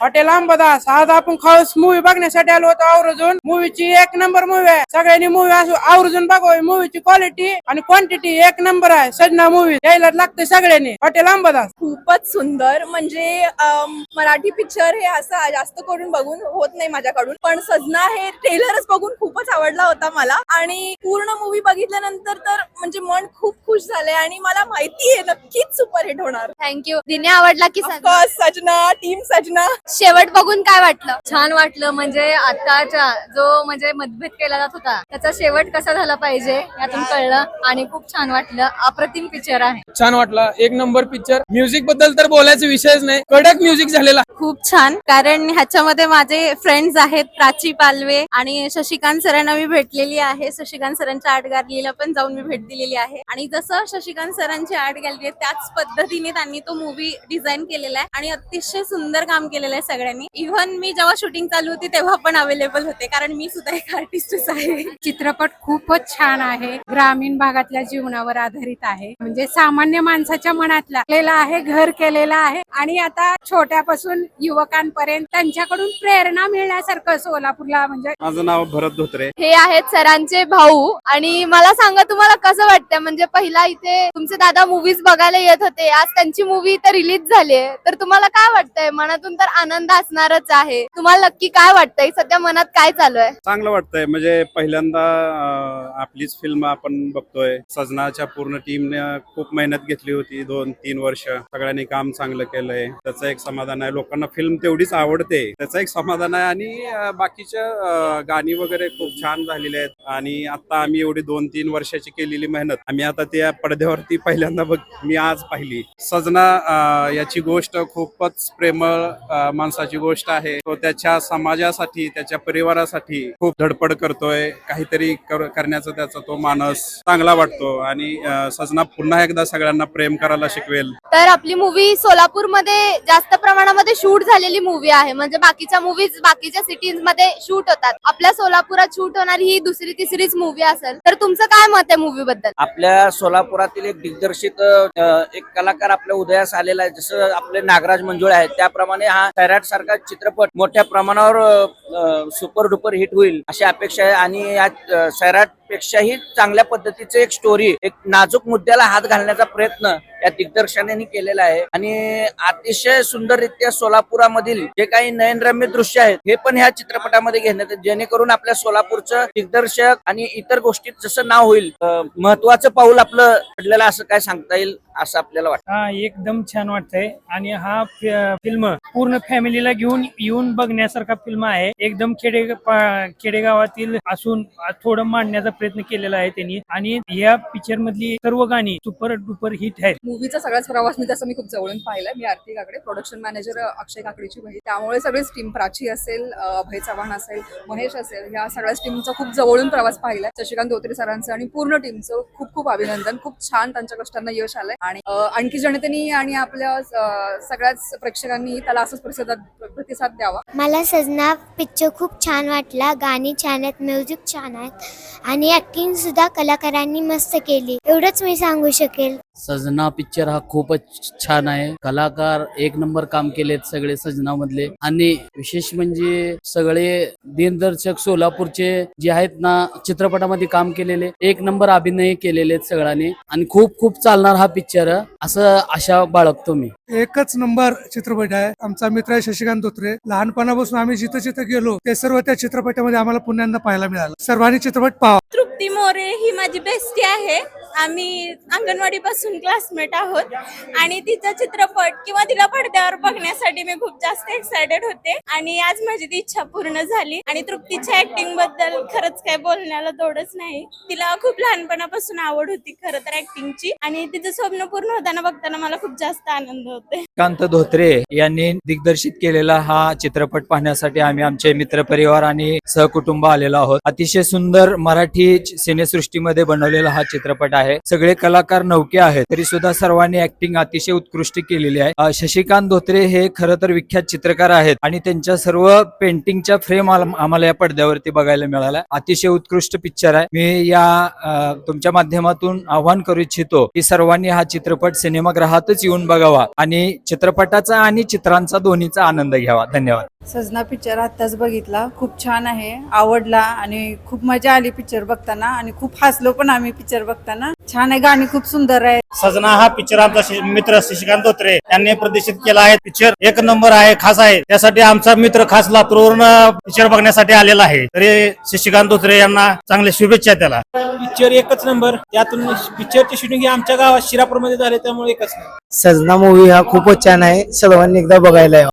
Hotel Ambadas आज आपण खास मूवी बघण्यासाठी आलो होतो आवर्जून. मूवीची एक नंबर मूवी आहे. सगळ्यांनी मूवी आवर्जून बघावी. मूवीची क्वालिटी आणि क्वांटिटी एक नंबर आहे. सजना मूवी यायला लागते सगळ्यांनी. हॉटेल अंबादास खूपच सुंदर. म्हणजे मराठी पिक्चर हे असं जास्त करून बघून होत नाही माझ्याकडून. पण सजना हे ट्रेलरच बघून खूपच आवडला होता मला. आणि पूर्ण मूवी बघितल्यानंतर तर म्हणजे मन खूप खुश झाले आणि मला माहिती आहे नक्कीच सुपरहिट होणार. थँक्यू दिने आवडला की सजना? टीम सजना. शेवट बघून काय वाटलं? छान वाटलं. म्हणजे आताच्या जो म्हणजे मतभेद केला जात होता त्याचा शेवट कसा झाला पाहिजे यातून कळलं आणि खूप छान वाटलं. अप्रतिम पिक्चर आहे. छान वाटला. एक नंबर पिक्चर म्युझिकबद्दल तर बोलायचा विषयच नाही. कडक म्युझिक झालेला. खूप छान. कारण ह्याच्यामध्ये माझे फ्रेंड्स आहेत प्राची पालवे आणि शशिकांत सरांना मी भेटलेली आहे. शशिकांत सरांच्या आर्ट गॅलरीला पण जाऊन मी भेट दिलेली आहे. आणि जसं शशिकांत सरांची आर्ट गॅलरी आहे त्याच पद्धतीने त्यांनी तो मूवी डिझाईन केलेला आहे. आणि अतिशय सुंदर काम केलेलं आहे. सगळ्यांनी इव्हन मी. जेव्हा शूटिंग चालू होती तेव्हा पण अवेलेबल होते कारण मी सुद्धा एक आर्टिस्टच आहे. चित्रपट खूपच छान आहे. ग्रामीण भागातल्या जीवनावर आधारित आहे. म्हणजे सामान्य माणसाच्या मनातला केलेला आहे घर केलेला आहे. आणि आता छोट्यापासून युवकांपर्यंत त्यांच्याकडून प्रेरणा मिळण्यासारखं सोलापूरला म्हणजे माझं नाव भरत धोत्रे. हे आहेत सरांचे भाऊ. आणि मला सांगा तुम्हाला कसं वाटतं म्हणजे पहिला इथे तुमचे दादा मूवीज बघायला येत होते. आज त्यांची मूवी इथे रिलीज झाली आहे. तर तुम्हाला काय वाटतंय? मनातून तर आनंद असणारच आहे. तुम्हाला नक्की काय वाटतंय? सध्या मनात काय चालू आहे? चांगलं वाटतंय. म्हणजे पहिल्यांदा आपलीच फिल्म आपण बघतोय. सजनाच्या पूर्ण टीमने खूप मेहनत घेतली होती दोन तीन वर्ष. सगळ्यांनी काम चांगलं केलंय. त्याचं एक समाधान आहे. लोकांना फिल्म तेवढीच आवडते. त्याचं एक समाधान आहे आणि बाकीच्या गाणी वगैरे खूप छान झालेली आहेत. आणि आता आम्ही एवढी दोन तीन वर्षाची केलेली मेहनत. आम्ही आता त्या पडद्यावरती पहिल्यांदा बघ मी आज पाहिली. सजना याची गोष्ट खूपच प्रेमळ माणसाची गोष्ट आहे. तो त्याच्या समाजासाठी त्याच्या परिवारासाठी खूप धडपड करतोय. काहीतरी कर- करण्याचा त्याचा तो मानस चांगला वाटतो आणि सजना पुन्हा एकदा सगळ्यांना प्रेम करायला शिकवेल. तर आपली मूवी सोलापूरमध्ये जास्त प्रमाणामध्ये शूट झालेली मूवी आहे. म्हणजे बाकीच्या मूवीज बाकीच्या सिटीजमध्ये शूट होतात. आपल्या सोलापुरात शूट होणारी ही दुसरी तिसरीच मूवी असेल. तर तुमचं काय मत आहे मूवी बद्दल? आपल्या सोलापुरातील एक दिग्दर्शित एक कलाकार आपल्या उदयास आलेला आहे. जसं आपले नागराज मंजुळे आहेत त्याप्रमाणे हा सैराट सारखा चित्रपट मोठ्या प्रमाणावर सुपर डुपर हिट होईल अशी अपेक्षा आहे. आणि या सैराट पेक्षाही चांगल्या पद्धतीचे एक स्टोरी एक नाजूक मुद्द्याला हात घालण्याचा प्रयत्न या दिग्दर्शकांनी केलेला आहे. आणि अतिशय सुंदररित्या सोलापुरामधील जे काही नयनरम्य दृश्य आहेत हे पण ह्या चित्रपटामध्ये घेण्यात जेणेकरून आपल्या सोलापूरचं दिग्दर्शक आणि इतर गोष्टीत जसं नाव होईल महत्वाचं पाऊल आपलं पडलेलं असं काय सांगता येईल असं आपल्याला वाटतं. एकदम छान वाटतंय. आणि हा फिल्म पूर्ण फॅमिलीला घेऊन येऊन बघण्यासारखा फिल्म आहे. एकदम खेडे खेडेगावातील असून थोडं मांडण्याचा प्रयत्न केलेला आहे त्यांनी. आणि या पिक्चर मधली सर्व गाणी सुपर डुपर हिट आहेत. मूवीचा सगळाच प्रवास मी तसं मी खूप जवळून पाहिलाय. मी आरती काकडे प्रोडक्शन मॅनेजर अक्षय काकडेची बहीण. त्यामुळे सगळीच टीम प्राची असेल अभय चव्हाण असेल महेश असेल या सगळ्याच टीमचा खूप जवळून प्रवास पाहिलाय. शशिकांत धोत्रे सरांचं आणि पूर्ण टीमचं खूप खूप अभिनंदन. खूप छान त्यांच्या कष्टांना यश आलंय. आणि आणखी जनतेनी आणि आपल्या सगळ्याच प्रेक्षकांनी त्याला असंच प्रतिसाद प्रतिसाद द्यावा. मला सजना पिक्चर खूप छान वाटला. गाणी छान आहेत म्युझिक छान आहेत. आणि ऍक्टिंग सुद्धा कलाकारांनी मस्त केली. एवढंच मी सांगू शकेल. सजना पिक्चर हा खूपच छान आहे. कलाकार एक नंबर काम केलेत सगळे सजना मधले आणि विशेष म्हणजे सगळे दिनदर्शक सोलापूरचे जे आहेत ना चित्रपटामध्ये काम केलेले एक नंबर अभिनय केलेले आहेत सगळ्यांनी. आणि खूप खूप चालणार हा पिक्चर असं आशा बाळगतो मी. एकच नंबर चित्रपट आहे. आमचा मित्र आहे शशिकांत धोत्रे. लहानपणापासून आम्ही जिथं जिथं गेलो ते सर्व त्या चित्रपटामध्ये आम्हाला पुन्हा पाहायला मिळालं. सर्वांनी चित्रपट पाहा तृप्ती मोरे ही माझी बेस्टी आहे. आम्ही अंगणवाडी पासून क्लासमेट आहोत. आणि तिचा चित्रपट किंवा तिला पडद्यावर बघण्यासाठी मी खूप जास्त एक्सायटेड होते. आणि आज माझी ती इच्छा पूर्ण झाली. आणि तृप्तीच्या ऍक्टिंगबद्दल खरंच काय बोलण्याला तोडच नाही. तिला खूप लहानपणापासून आवड होती खरं तर ऍक्टिंगची आणि तिचं स्वप्न पूर्ण होताना बघताना मला खूप जास्त आनंद होते कांत धोत्रे यांनी दिग्दर्शित केलेला हा चित्रपट पाहण्यासाठी आम्ही आमचे मित्र परिवार आणि सहकुटुंब आलेलो आहोत. अतिशय सुंदर मराठी सिनेसृष्टीमध्ये बनवलेला हा चित्रपट आहे. सगळे कलाकार नौके आहेत. तरी सुद्धा सर्वांनी ऍक्टिंग अतिशय उत्कृष्ट केलेली आहे. शशिकांत धोत्रे हे खरं तर विख्यात चित्रकार आहेत. आणि त्यांच्या सर्व पेंटिंगच्या फ्रेम आम्हाला या पडद्यावरती बघायला मिळाल्या. अतिशय उत्कृष्ट पिक्चर आहे. मी या तुमच्या माध्यमातून आव्हान करू इच्छितो की सर्वांनी हा चित्रपट सिनेमागृहातच येऊन बघावा आणि चित्रपटाचा आणि चित्रांचा दोन्हीचा आनंद घ्यावा. धन्यवाद. सजना पिक्चर आत्ताच बघितला. खूप छान आहे. आवडला आणि खूप मजा आली पिक्चर बघताना आणि खूप हसलो पण आम्ही पिक्चर बघताना. छान आहे गाणी खूप सुंदर आहे. सजना हा पिक्चर आमचा मित्र शशिकांत धोत्रे. यांनी प्रदर्शित केला आहे. पिक्चर एक नंबर आहे खास आहे. त्यासाठी आमचा मित्र खास लातूरवरून पिक्चर बघण्यासाठी आलेला आहे. तरी शशिकांत धोत्रे यांना चांगल्या शुभेच्छा त्याला. पिक्चर एकच नंबर त्यातून पिक्चरची शूटिंग आमच्या गावात शिरापूरमध्ये झाले त्यामुळे एकच सजना मूवी हा खूपच छान आहे. सर्वांनी एकदा बघायला